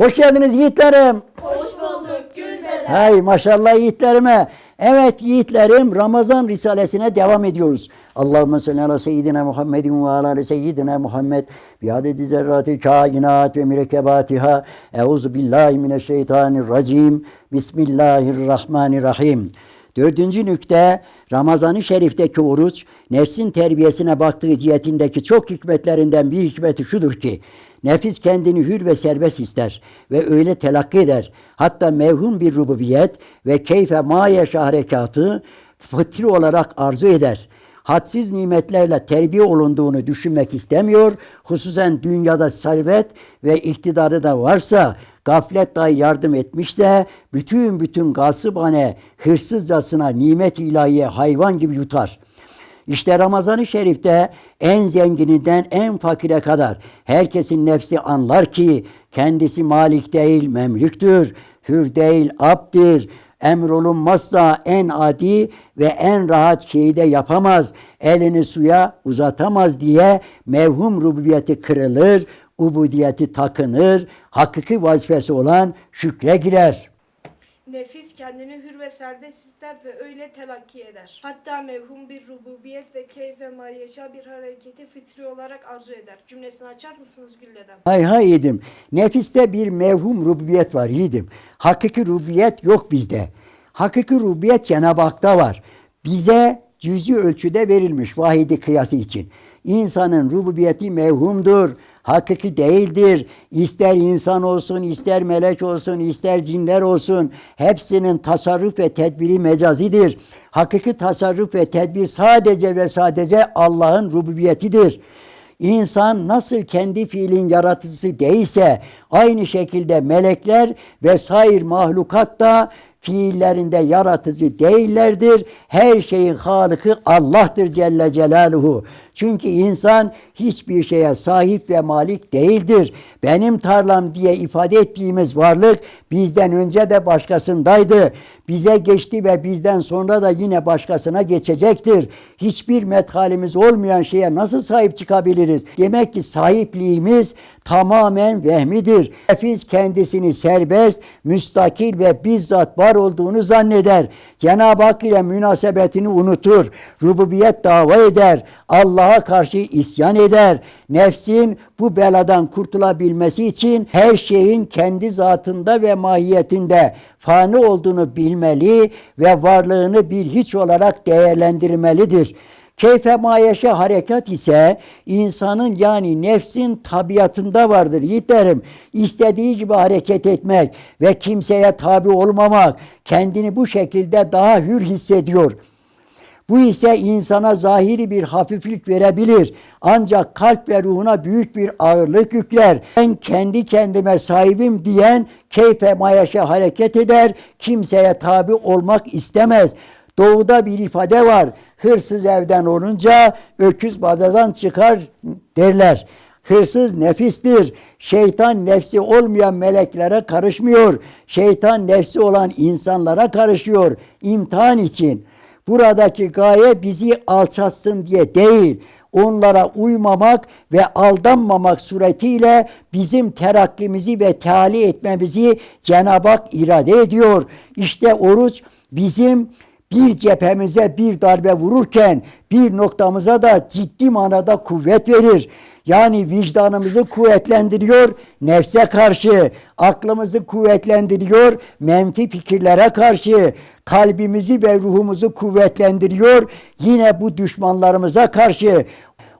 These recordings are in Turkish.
Hoş geldiniz yiğitlerim. Hoş bulduk Gül dede. Hay maşallah yiğitlerime. Evet yiğitlerim Ramazan Risalesine devam ediyoruz. Allahümme salli ala seyyidina Muhammedin ve ala seyyidina Muhammed bi adedi zerratil kainat ve mürekkebatiha. Euzu billahi mineşşeytanirracim. Bismillahirrahmanirrahim. Dördüncü nükte Ramazan-ı Şerif'teki oruç nefsin terbiyesine baktığı cihetindeki çok hikmetlerinden bir hikmeti şudur ki Nefis kendini hür ve serbest ister ve öyle telakki eder. Hatta mevhum bir rububiyet ve keyfe ma yaşa harekatı fıtri olarak arzu eder. Hadsiz nimetlerle terbiye olunduğunu düşünmek istemiyor. Hususen dünyada servet ve iktidarı da varsa gaflet dahi yardım etmişse bütün bütün gasıbane hırsızcasına nimet ilahiye hayvan gibi yutar. İşte Ramazan-ı Şerif'te en zengininden en fakire kadar. Herkesin nefsi anlar ki kendisi malik değil memlüktür, hür değil abdir, emrolunmazsa en adi ve en rahat şeyi de yapamaz, elini suya uzatamaz diye mevhum rububiyeti kırılır, ubudiyeti takınır, hakiki vazifesi olan şükre girer.'' Nefis kendini hür ve serbest ister ve öyle telakki eder. Hatta mevhum bir rububiyet ve keyfe mayeşa bir hareketi fitri olarak arzu eder. Cümlesini açar mısınız Gül dedem? Hay hay yiğidim. Nefiste bir mevhum rububiyet var yiğidim. Hakiki rububiyet yok bizde. Hakiki rububiyet Cenab-ı Hak'ta var. Bize cüzi ölçüde verilmiş vahidi kıyası için. İnsanın rububiyeti mevhumdur. Hakiki değildir. İster insan olsun, ister melek olsun, ister cinler olsun. Hepsinin tasarruf ve tedbiri mecazidir. Hakiki tasarruf ve tedbir sadece ve sadece Allah'ın rububiyetidir. İnsan nasıl kendi fiilin yaratıcısı değilse aynı şekilde melekler ve sair mahlukat da fiillerinde yaratıcı değillerdir. Her şeyin halıkı Allah'tır Celle Celaluhu. Çünkü insan hiçbir şeye sahip ve malik değildir. Benim tarlam diye ifade ettiğimiz varlık bizden önce de başkasındaydı. Bize geçti ve bizden sonra da yine başkasına geçecektir. Hiçbir methalimiz olmayan şeye nasıl sahip çıkabiliriz? Demek ki sahipliğimiz tamamen vehmidir. Nefis kendisini serbest, müstakil ve bizzat var olduğunu zanneder. Cenab-ı Hak ile münasebetini unutur. Rububiyet dava eder. Allah'a karşı isyan eder. Nefsin bu beladan kurtulabilmesi için her şeyin kendi zatında ve mahiyetinde fani olduğunu bilmeli ve varlığını bir hiç olarak değerlendirmelidir. Keyfe mayeşe harekat ise insanın yani nefsin tabiatında vardır yiğitlerim. İstediği gibi hareket etmek ve kimseye tabi olmamak kendini bu şekilde daha hür hissediyor. Bu ise insana zahiri bir hafiflik verebilir. Ancak kalp ve ruhuna büyük bir ağırlık yükler. Ben kendi kendime sahibim diyen keyfe mayaşa hareket eder. Kimseye tabi olmak istemez. Doğuda bir ifade var. Hırsız evden olunca öküz bazadan çıkar derler. Hırsız nefistir. Şeytan nefsi olmayan meleklere karışmıyor. Şeytan nefsi olan insanlara karışıyor imtihan için. Buradaki gaye bizi alçatsın diye değil, onlara uymamak ve aldanmamak suretiyle bizim terakkimizi ve teali etmemizi Cenab-ı Hak irade ediyor. İşte oruç bizim bir cephemize bir darbe vururken bir noktamıza da ciddi manada kuvvet verir. Yani vicdanımızı kuvvetlendiriyor nefse karşı, aklımızı kuvvetlendiriyor menfi fikirlere karşı, kalbimizi ve ruhumuzu kuvvetlendiriyor yine bu düşmanlarımıza karşı.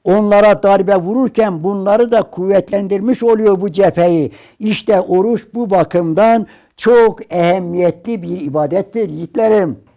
Onlara darbe vururken bunları da kuvvetlendirmiş oluyor bu cepheyi. İşte oruç bu bakımdan çok ehemmiyetli bir ibadettir yiğitlerim.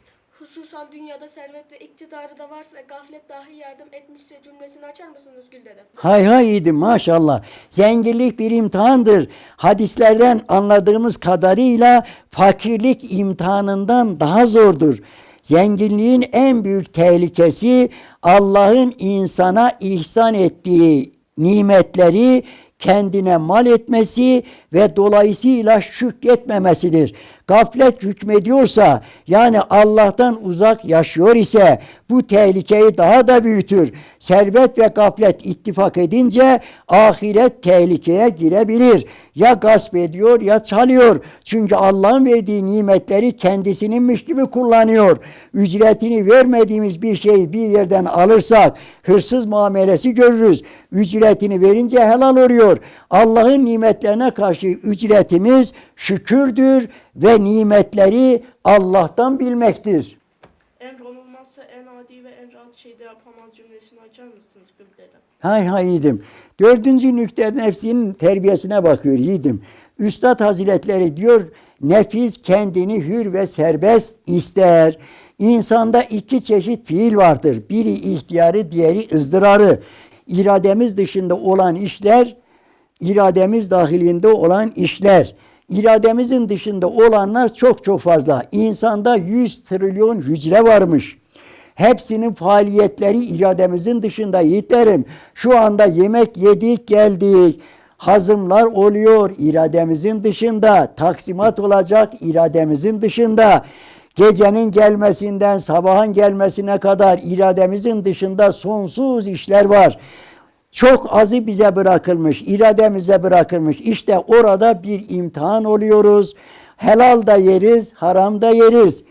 Hususan dünyada servet ve iktidarı da varsa gaflet dahi yardım etmişse cümlesini açar mısınız Gül dedem? Hay hay yiğidim maşallah. Zenginlik bir imtihandır. Hadislerden anladığımız kadarıyla fakirlik imtihanından daha zordur. Zenginliğin en büyük tehlikesi Allah'ın insana ihsan ettiği nimetleri kendine mal etmesi ve dolayısıyla şükretmemesidir. Gaflet hükmediyorsa yani Allah'tan uzak yaşıyor ise bu tehlikeyi daha da büyütür. Servet ve gaflet ittifak edince ahiret tehlikeye girebilir. Ya gasp ediyor ya çalıyor. Çünkü Allah'ın verdiği nimetleri kendisininmiş gibi kullanıyor. Ücretini vermediğimiz bir şeyi bir yerden alırsak hırsız muamelesi görürüz. Ücretini verince helal oluyor. Allah'ın nimetlerine karşı ücretimiz şükürdür ve nimetleri Allah'tan bilmektir. Emrolunmazsa en adi ve en rahat şeyde yapamaz cümlesini açar mısınız Güldeden? Hay hay yiğidim. Dördüncü nükte nefsinin terbiyesine bakıyor yiğidim. Üstad Hazretleri diyor nefis kendini hür ve serbest ister. İnsanda iki çeşit fiil vardır. Biri ihtiyarı, diğeri ızdırarı. İrademiz dışında olan işler, irademiz dahilinde olan işler. İrademizin dışında olanlar çok çok fazla. İnsanda 100 trilyon hücre varmış. Hepsinin faaliyetleri irademizin dışında yiğitlerim. Şu anda yemek yedik geldik. Hazımlar oluyor irademizin dışında. Taksimat olacak irademizin dışında. Gecenin gelmesinden sabahın gelmesine kadar irademizin dışında sonsuz işler var. Çok azı bize bırakılmış, irademize bırakılmış. İşte orada bir imtihan oluyoruz. Helal da yeriz, haram da yeriz.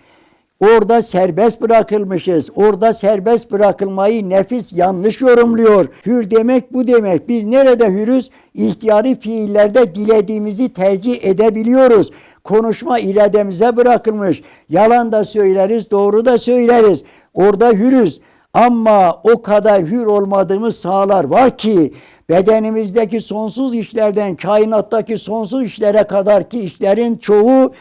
Orada serbest bırakılmışız. Orada serbest bırakılmayı nefis yanlış yorumluyor. Hür demek bu demek. Biz nerede hürüz? İhtiyari fiillerde dilediğimizi tercih edebiliyoruz. Konuşma irademize bırakılmış. Yalan da söyleriz, doğru da söyleriz. Orada hürüz. Ama o kadar hür olmadığımız sahalar var ki bedenimizdeki sonsuz işlerden kainattaki sonsuz işlere kadar ki işlerin çoğu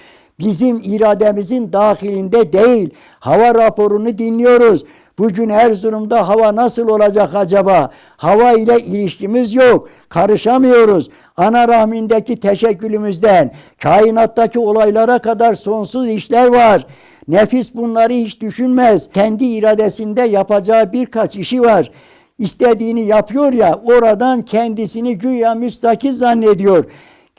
bizim irademizin dahilinde değil. Hava raporunu dinliyoruz. Bugün Erzurum'da hava nasıl olacak acaba? Hava ile ilişkimiz yok. Karışamıyoruz. Ana rahmindeki teşekkülümüzden kainattaki olaylara kadar sonsuz işler var. Nefis bunları hiç düşünmez. Kendi iradesinde yapacağı birkaç işi var. İstediğini yapıyor ya oradan kendisini güya müstakil zannediyor.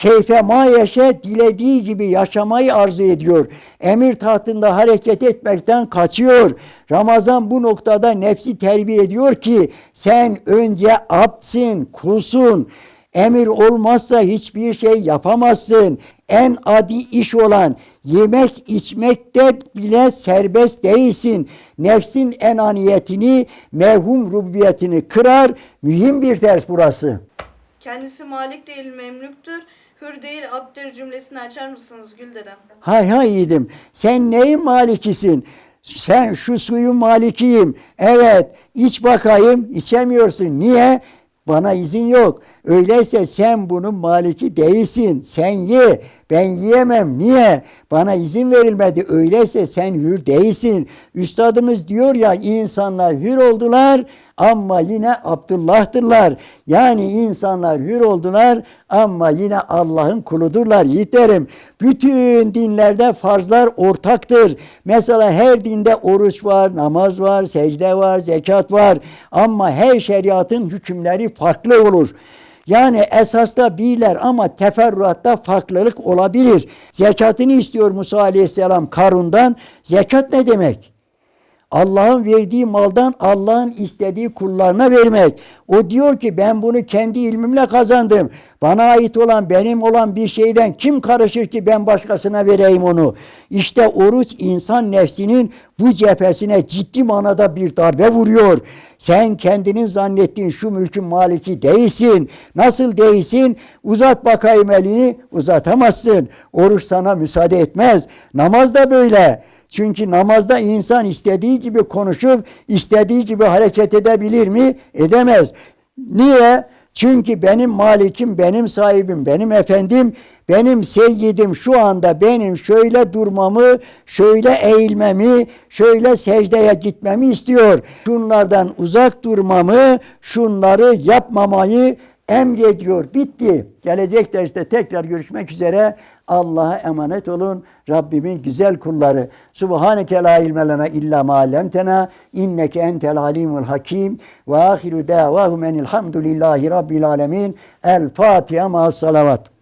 Keyfe ma yaşa dilediği gibi yaşamayı arzu ediyor. Emir tahtında hareket etmekten kaçıyor. Ramazan bu noktada nefsi terbiye ediyor ki sen önce abdsin, kulsun. Emir olmazsa hiçbir şey yapamazsın. En adi iş olan yemek içmekte bile serbest değilsin. Nefsin enaniyetini, mevhum rububiyetini kırar. Mühim bir ders burası. Kendisi malik değil memlüktür. Hür değil abdir cümlesini açar mısınız Gül dedem? Hay hay yiğidim. Sen neyin malikisin? Sen şu suyun malikiyim. Evet iç bakayım içemiyorsun. Niye? Bana izin yok. Öyleyse sen bunun maliki değilsin. Sen ye. Ben yiyemem. Niye? Bana izin verilmedi. Öyleyse sen hür değilsin. Üstadımız diyor ya insanlar hür oldular ama yine Abdullah'tırlar. Yani insanlar hür oldular ama yine Allah'ın kuludurlar yiğitlerim. Bütün dinlerde farzlar ortaktır. Mesela her dinde oruç var, namaz var, secde var, zekat var. Ama her şeriatın hükümleri farklı olur. Yani esasta birler ama teferruatta farklılık olabilir. Zekatını istiyor Musa Aleyhisselam Karun'dan. Zekat ne demek? Allah'ın verdiği maldan Allah'ın istediği kullarına vermek. O diyor ki ben bunu kendi ilmimle kazandım. Bana ait olan benim olan bir şeyden kim karışır ki ben başkasına vereyim onu. İşte oruç insan nefsinin bu cephesine ciddi manada bir darbe vuruyor. Sen kendinin zannettiğin şu mülkün maliki değilsin. Nasıl değilsin? Uzat bakayım elini uzatamazsın. Oruç sana müsaade etmez. Namaz da böyle. Çünkü namazda insan istediği gibi konuşup istediği gibi hareket edebilir mi? Edemez. Niye? Çünkü benim malikim, benim sahibim, benim efendim, benim seyyidim şu anda benim şöyle durmamı, şöyle eğilmemi, şöyle secdeye gitmemi istiyor. Şunlardan uzak durmamı, şunları yapmamayı emrediyor. Bitti. Gelecek derste tekrar görüşmek üzere. Allah'a emanet olun. Rabbimin güzel kulları. Subhaneke la ilme lena illa ma allamtena inneke entel alimul hakim ve ahiru davahum enilhamdülillahi rabbil alemin. El Fatiha ma salavat.